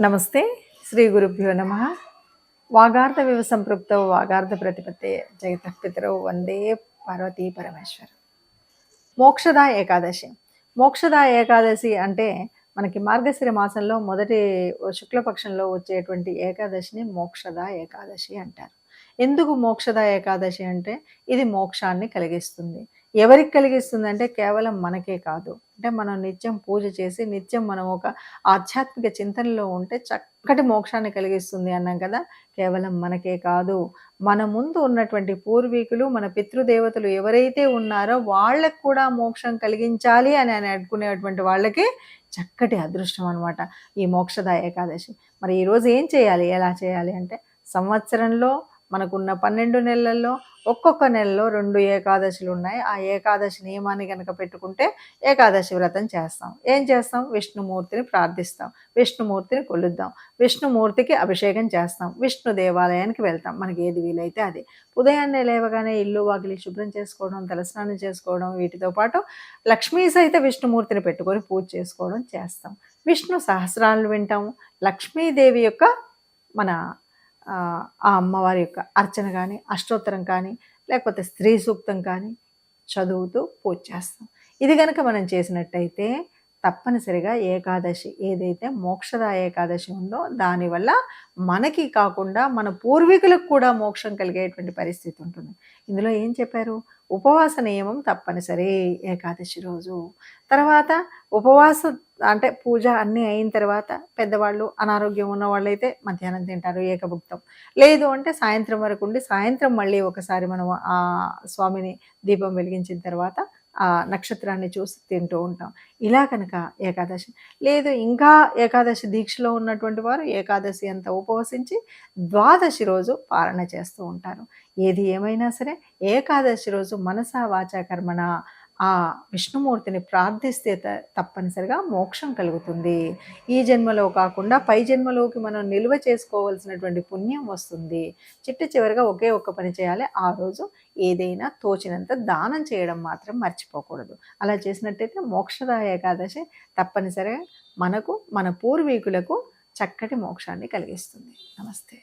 నమస్తే శ్రీ గురుభ్యో నమ. వాగార్థ వివ సంపృక్తౌ వాగార్థ ప్రతిపత్తే జగత పితరౌ వందే పార్వతీ పరమేశ్వర. మోక్షద ఏకాదశి. మోక్షద ఏకాదశి అంటే మనకి మార్గశిర మాసంలో మొదటి శుక్లపక్షంలో వచ్చేటువంటి ఏకాదశిని మోక్షద ఏకాదశి అంటారు. ఎందుకు మోక్షద ఏకాదశి అంటే ఇది మోక్షాన్ని కలిగిస్తుంది. ఎవరికి కలిగిస్తుంది అంటే కేవలం మనకే కాదు. అంటే మనం నిత్యం పూజ చేసి నిత్యం మనం ఒక ఆధ్యాత్మిక చింతనలో ఉంటే చక్కటి మోక్షాన్ని కలిగిస్తుంది అన్నాం కదా. కేవలం మనకే కాదు. మన ముందు ఉన్నటువంటి పూర్వీకులు మన పితృదేవతలు ఎవరైతే ఉన్నారో వాళ్ళకు కూడా మోక్షం కలిగించాలి అని అని అనుకునేటువంటి వాళ్ళకి చక్కటి అదృష్టం అనమాట ఈ మోక్షద ఏకాదశి. మరి ఈరోజు ఏం చేయాలి? ఎలా చేయాలి అంటే సంవత్సరంలో మనకున్న పన్నెండు నెలల్లో ఒక్కొక్క నెలలో రెండు ఏకాదశులు ఉన్నాయి. ఆ ఏకాదశి నియమాన్ని కనుక పెట్టుకుంటే ఏకాదశి వ్రతం చేస్తాం. ఏం చేస్తాం? విష్ణుమూర్తిని ప్రార్థిస్తాం. విష్ణుమూర్తిని కొలుద్దాం. విష్ణుమూర్తికి అభిషేకం చేస్తాం. విష్ణు దేవాలయానికి వెళ్తాం. మనకి ఏది వీలైతే అది. ఉదయాన్నే లేవగానే ఇల్లు వాకిలి శుభ్రం చేసుకోవడం తలస్నానం చేసుకోవడం వీటితో పాటు లక్ష్మీ సహిత విష్ణుమూర్తిని పెట్టుకొని పూజ చేసుకోవడం చేస్తాం. విష్ణు సహస్రాలను వింటాము. లక్ష్మీదేవి యొక్క మన ఆ అమ్మవారి యొక్క అర్చన కానీ అష్టోత్తరం కానీ లేకపోతే స్త్రీ సూక్తం కానీ చదువుతూ పూజ చేస్తాం. ఇది కనుక మనం చేసినట్టయితే తప్పనిసరిగా ఏకాదశి ఏదైతే మోక్షద ఏకాదశి ఉందో దానివల్ల మనకి కాకుండా మన పూర్వీకులకు కూడా మోక్షం కలిగేటువంటి పరిస్థితి ఉంటుంది. ఇందులో ఏం చెప్పారు? ఉపవాస నియమం తప్పనిసరి ఏకాదశి రోజు. తర్వాత ఉపవాస అంటే పూజ అన్నీ అయిన తర్వాత పెద్దవాళ్ళు అనారోగ్యం ఉన్న వాళ్ళైతే అయితే మధ్యాహ్నం తింటారు ఏకభుక్తం. లేదు అంటే సాయంత్రం వరకు ఉండి సాయంత్రం మళ్ళీ ఒకసారి మనం ఆ స్వామిని దీపం వెలిగించిన తర్వాత ఆ నక్షత్రాన్ని చూసి తింటూ ఉంటాం. ఇలా కనుక ఏకాదశి లేదు ఇంకా ఏకాదశి దీక్షలో ఉన్నటువంటి వారు ఏకాదశి అంతా ఉపవసించి ద్వాదశి రోజు పాలన చేస్తూ ఉంటారు. ఏది ఏమైనా సరే ఏకాదశి రోజు మనసా వాచా కర్మణ ఆ విష్ణుమూర్తిని ప్రార్థిస్తే తప్పనిసరిగా మోక్షం కలుగుతుంది. ఈ జన్మలో కాకుండా పై జన్మలోకి మనం నిల్వ చేసుకోవాల్సినటువంటి పుణ్యం వస్తుంది. చిట్ట చివరిగా ఒకే ఒక్క పని చేయాలి. ఆ రోజు ఏదైనా తోచినంత దానం చేయడం మాత్రం మర్చిపోకూడదు. అలా చేసినట్టయితే మోక్షదాయ ఏకాదశి తప్పనిసరిగా మనకు మన పూర్వీకులకు చక్కటి మోక్షాన్ని కలిగిస్తుంది. నమస్తే.